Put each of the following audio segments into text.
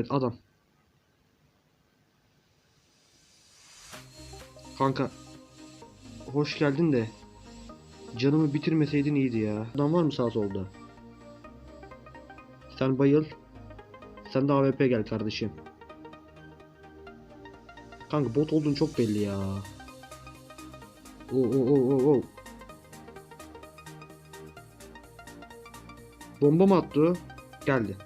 Evet adam. Kanka. Hoş geldin de. Canımı bitirmeseydin iyiydi ya. Adam var mı sağ solda? Sen bayıl. Sen de AWP gel kardeşim. Kanka bot olduğun çok belli ya. Oo oo oo oo. Bomba mı attı? Geldi.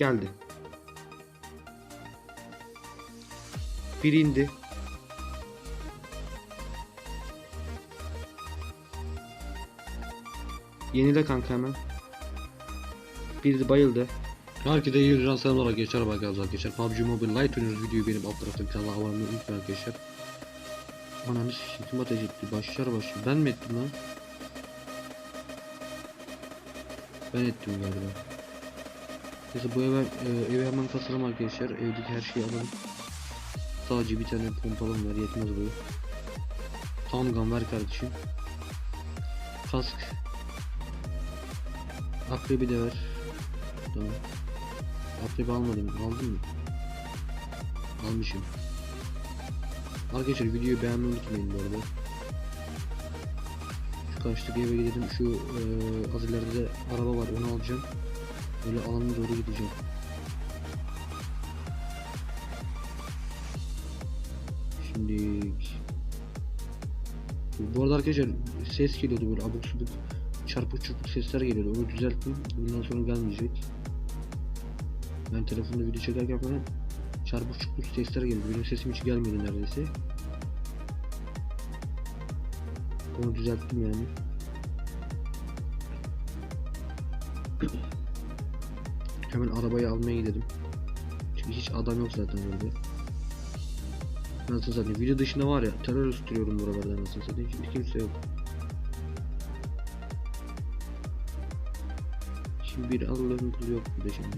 Geldi. Biri indi. Yenile kanka hemen. Biri de bayıldı. Herkese iyi günler selamlar arkadaşlar bak arkadaşlar PUBG Mobile Lite oynuyoruz videoyu benim alt tarafta bir kanala abone olmayı unutmayın arkadaşlar Ananı s**tim ateş etti başlar başlar ben mi ettim lan? Ben ettim galiba Neyse bu eve, e, hemen kasalım arkadaşlar evdeki her şeyi alalım Sadece bir tane pompalım var yetmez bu Tam gun ver kardeşim Kask Akrebi de ver Tamam Akrebi almadım. Aldın mı? Almışım. Arkadaşlar videoyu beğenmeyi unutmayın bu arada. Şu karşıdaki eve gidelim. Şu eee az de araba var. Onu alacağım. Böyle alana doğru gideceğim. Şimdi bu arada arkadaşlar ses geliyordu böyle abuk subuk çarpık çırpık sesler geliyordu. Onu düzelttim. Bundan sonra gelmeyecek. Ben telefonda video çekerken falan çarpık çukur sesler geliyor. Benim sesim hiç gelmedi neredeyse. Onu düzelttim yani. Hemen arabayı almaya gidelim. Çünkü hiç adam yok zaten orada. Nasıl satayım? Video dışında var ya terör üstürüyorum buralarda nasıl satayım. Hiç kimse yok. Şimdi bir alalım yok burada şimdi.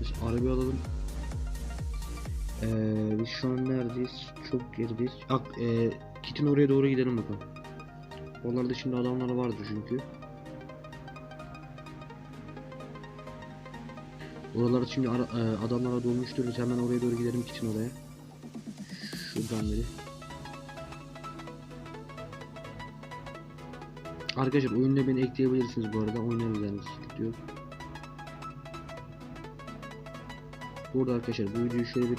Biz arabayı alalım. Ee, biz şu an neredeyiz? Çok gerideyiz. Ak, e, kitin oraya doğru gidelim bakalım. Oralarda şimdi adamlar vardır çünkü. Oralarda şimdi ara, e, adamlara dolmuştur. Biz hemen oraya doğru gidelim kitin oraya. Şuradan beri. Arkadaşlar oyunda beni ekleyebilirsiniz bu arada. Oynarız yani sıkıntı yok. Burada arkadaşlar bu videoyu şöyle bir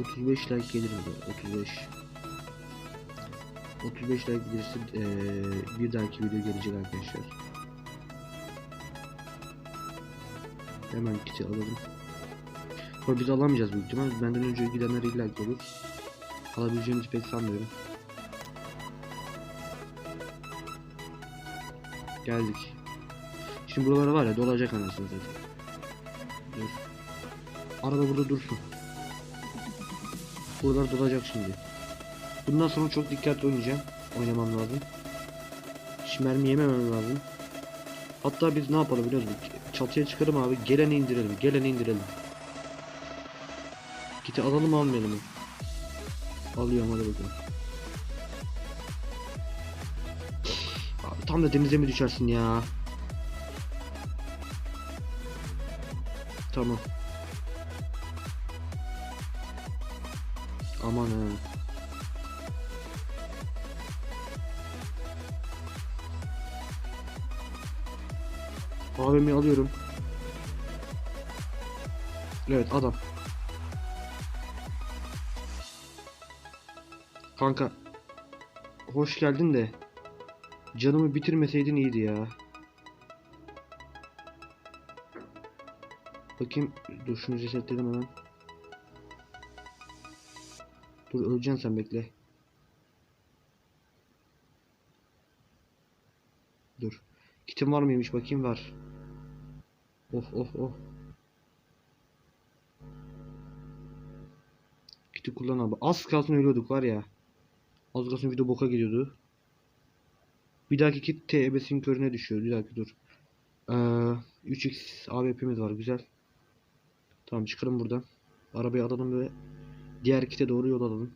35 like gelir mi? 35 35 like gelirse eee, bir dahaki video gelecek arkadaşlar. Hemen kiti alalım. Sonra biz alamayacağız büyük ihtimal. Benden önce gidenler illa ki olur. Alabileceğimizi pek sanmıyorum. Geldik. Şimdi buralara var ya dolacak anasını zaten. Dur. Araba burada dursun. Buralar dolacak şimdi. Bundan sonra çok dikkatli oynayacağım. Oynamam lazım. Hiç mermi yememem lazım. Hatta biz ne yapalım biliyor musun? Çatıya çıkarım abi. Geleni indirelim. Geleni indirelim. Kiti alalım almayalım mı? Alıyorum hadi bakalım. Abi tam da denize mi düşersin ya? Tamam. Aman ha. AVM'yi alıyorum. Evet adam. Kanka. Hoş geldin de. Canımı bitirmeseydin iyiydi ya. Bakayım. Dur şunu resetledim hemen. Dur öleceksin sen bekle. Dur. Kitim var mıymış bakayım var. Oh oh oh. Kiti kullan abi. Az kalsın ölüyorduk var ya. Az kalsın video boka gidiyordu. Bir dahaki kit TB'sin körüne düşüyor. Bir dakika dur. Ee, 3x AWP'miz var güzel. Tamam çıkalım buradan. Arabayı alalım ve diğer kite doğru yol alalım.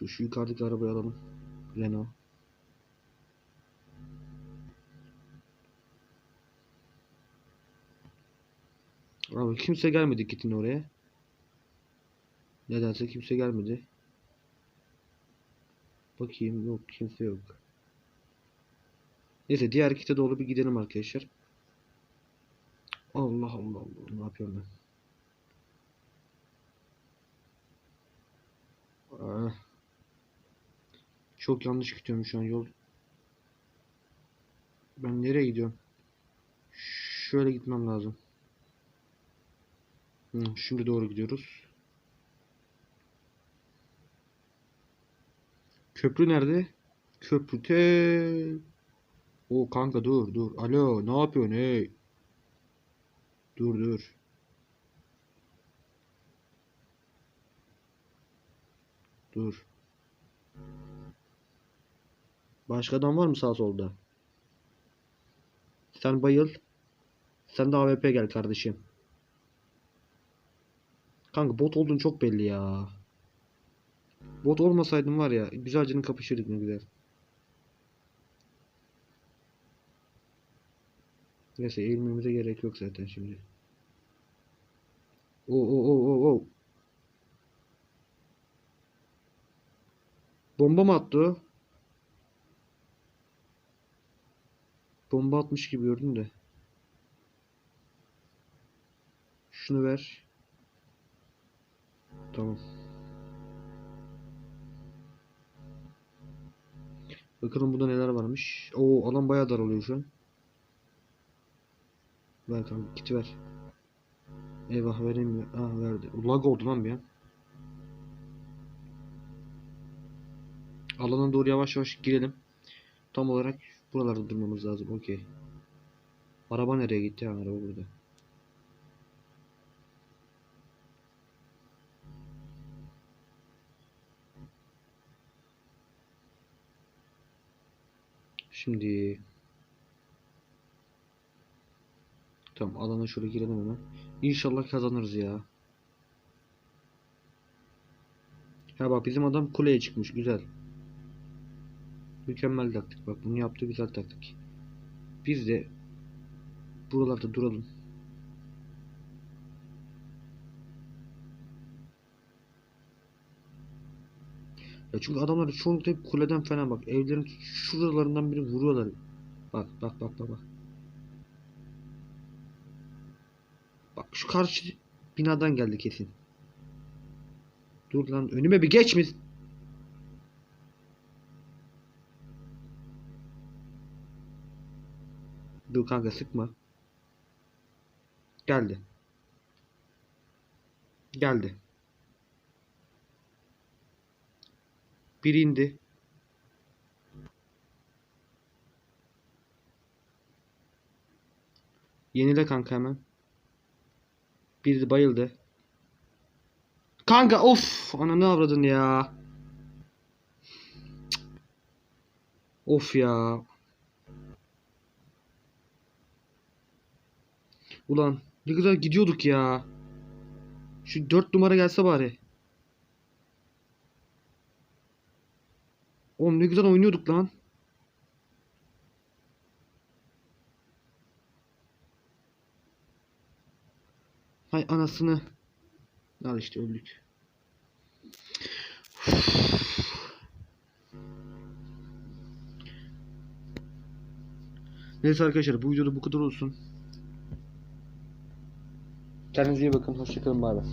Dur şu yukarıdaki arabayı alalım. Renault. Abi kimse gelmedi kitin oraya. Nedense kimse gelmedi. Bakayım yok kimse yok. Neyse diğer kite doğru bir gidelim arkadaşlar. Allah Allah Allah ne yapıyorum ben? Ah. Çok yanlış gidiyorum şu an yol. Ben nereye gidiyorum? Şöyle gitmem lazım. Şimdi doğru gidiyoruz. Köprü nerede? Köprü te. O kanka dur dur. Alo ne yapıyorsun hey? Dur dur. Dur. Başka adam var mı sağ solda? Sen bayıl. Sen de AWP gel kardeşim. Kanka bot olduğun çok belli ya. Bot olmasaydın var ya güzelce kapışırdık ne güzel. Neyse eğilmemize gerek yok zaten şimdi. Oo oo oo oo. Bomba mı attı? Bomba atmış gibi gördüm de. Şunu ver. Tamam. Bakalım burada neler varmış. Oo alan bayağı daralıyor şu an. Ver kanka kiti ver. Eyvah veremiyor. Aa verdi. Lag oldu lan bir an. Alana doğru yavaş yavaş girelim. Tam olarak buralarda durmamız lazım. Okey. Araba nereye gitti? Ha, araba burada. Şimdi Tamam alana şöyle girelim hemen. İnşallah kazanırız ya. Ha bak bizim adam kuleye çıkmış güzel. Mükemmel taktik bak bunu yaptı güzel taktik. Biz de buralarda duralım. Ya çünkü adamlar çoğunlukla hep kuleden falan bak evlerin şuralarından biri vuruyorlar. Bak bak bak bak bak. Bak şu karşı binadan geldi kesin. Dur lan önüme bir geç mi? Dur kanka sıkma. Geldi. Geldi. Biri indi. Yenile kanka hemen. Biri de bayıldı. Kanka of ananı avradın ya. Of ya. Ulan ne güzel gidiyorduk ya. Şu 4 numara gelse bari. Oğlum ne güzel oynuyorduk lan. Hay anasını. Al işte öldük. Neyse arkadaşlar bu videoda bu kadar olsun. Kendinize iyi bakın. Hoşçakalın. Bay bay.